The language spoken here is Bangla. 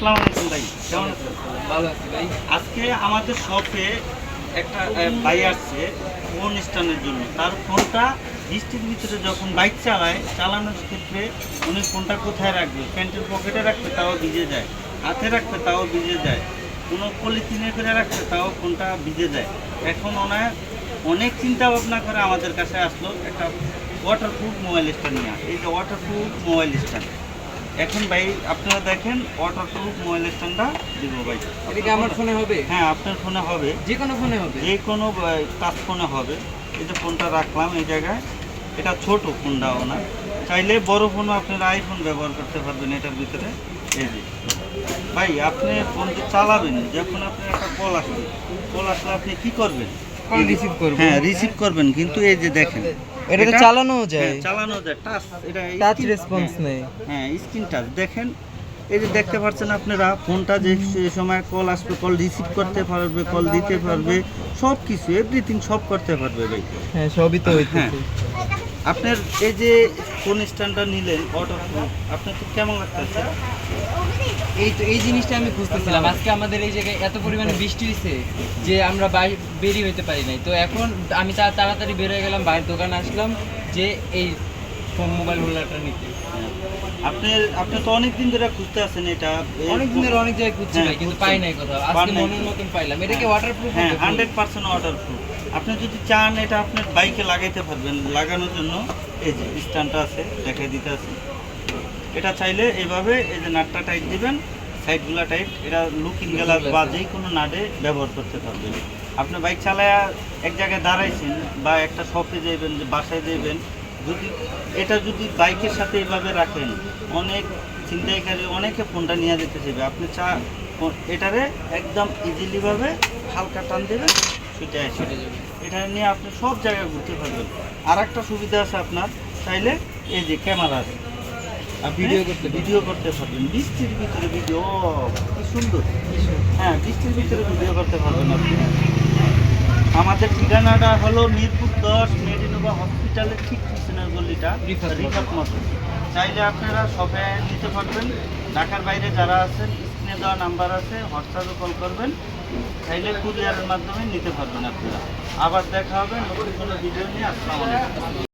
আসসালামু আলাইকুম ভাই কেমন আছেন? ভালো আছি ভাই। আজকে আমাদের শপে একটা ভাই আসছে ফোন স্ট্যান্ডের জন্য। তার ফোনটা বৃষ্টির ভিতরে যখন বাইক চালায় চালানোর ক্ষেত্রে উনি ফোনটা কোথায় রাখবে? প্যান্টের পকেটে রাখবে তাও ভিজে যায়। হাতে রাখবে তাও ভিজে যায়। কোনো পলিথিনে করে রাখবে তাও ফোনটা ভিজে যায়। এখন ওনার অনেক চিন্তা ভাবনা করে আমাদের কাছে আসলো একটা ওয়াটারপ্রুফ মোবাইল স্ট্যান্ড নিয়ে এই যে ওয়াটারপ্রুফ মোবাইল স্ট্যান্ড এখন ভাই আপনারা দেখেন ওয়াটারপ্রুফ মোবাইল স্ট্যান্ডটা দিব ভাই। এটা কি আমার ফোনে হবে? হ্যাঁ আপনার ফোনে হবে। যে কোনো ফোনে হবে। যে কোনো টাচ ফোনে হবে। এই যে ফোনটা রাখলাম এই জায়গায়। এটা ছোট ফোনটা ওনার। চাইলে বড় ফোনও আপনার আইফোন ব্যবহার করতে পারবেন এটার ভিতরে। এই যে। ভাই আপনি ফোন যে চালাবেন। যখন আপনি একটা কল আসবে কল আসলে আপনি কি করবেন? Call receive করব। হ্যাঁ রিসিভ করবেন। কিন্তু এই যে দেখেন এটা- চালানোও যায়। হ্যাঁ, চালানো যায়। টাচ এটা টাচ রেসপন্স হ্যাঁ, নেই। হ্যাঁ স্ক্রিন টাচ দেখেন এই যে দেখতে পাচ্ছেন আপনারা ফোনটা যে সময় কল আসবে কল রিসিভ করতে পারবে কল দিতে পারবে সব কিছু এভরিথিং সব করতে পারবে ভাই। হ্যাঁ সবই তো হ্যাঁ। আপনার এই যে ফোন স্ট্যান্ডটা নিলেন অটো আপনার তো কেমন লাগতেছে? এই তো এই জিনিসটা আমি খুঁজতেছিলাম। আজকে আমাদের এই জায়গায় এত পরিমাণে বৃষ্টি হয়েছে যে আমরা বেরিয়ে হইতে পারি নাই। তো এখন আমি তাড়াতাড়ি বের হয়ে গেলাম বাইরের দোকানে আসলাম যে এই ফোন মোবাইল হোল্ডারটা নিতে। আপনি আপনি তো অনেক দিন ধরে খুঁজতে আছেন এটা। অনেক দিনের অনেক জায়গায় খুঁজছি হ্যাঁ, ভাই কিন্তু পাই নাই কোথাও। আজকে মনের মতন পাইলাম। এটা কি ওয়াটারপ্রুফ হ্যাঁ হান্ড্রেড পার্সেন্ট ওয়াটারপ্রুফ আপনি যদি চান এটা আপনার বাইকে লাগাইতে পারবেন লাগানোর জন্য। এই যে স্ট্যান্ডটা আছে দেখাই দিতে আছে। এটা চাইলে এইভাবে এই যে নাটটা টাইট দিবেন সাইডগুলো টাইট এটা লুকিং গ্লাস বা যে কোনো নাটে ব্যবহার করতে পারবেন। আপনি বাইক চালায়া এক জায়গায় দাঁড়াইছেন বা একটা শপে যাইবেন যে বাসায় যাইবেন যদি এটা যদি বাইকের সাথে এইভাবে রাখেন অনেক ছিনতাইকারী অনেকে ফোনটা নিয়ে যেতে চাইবে। আপনি চা এটারে একদম ইজিলিভাবে হালকা টান দেবেন ছুটে আসে ছুটে যাবে এটা নিয়ে আপনি সব জায়গায় ঘুরতে পারবেন। আর একটা সুবিধা আছে আপনার চাইলে এই যে ক্যামেরা আছে। ভিডিও করতে পারবেন। ভিডিও করতে পারবেন। বৃষ্টির ভিতরে ভিডিও কি সুন্দর। হ্যাঁ বৃষ্টির ভিতরে ভিডিও করতে পারবেন আপনি। আমাদের ঠিকানাটা হলো মিরপুর দশ মেডিনোভা হসপিটালের ঠিক পিছনের গলিটা রিফাত মতো চাইলে আপনারা সবে নিতে পারবেন। ঢাকার বাইরে যারা আছেন স্ক্রিনে দেওয়া নাম্বার আছে হোয়াটসঅ্যাপে কল করবেন। চাইলে কুরিয়ারের মাধ্যমে নিতে পারবেন আপনারা। আবার দেখা হবে নতুন কোনো ভিডিও নিয়ে। আসসালামু আলাইকুম।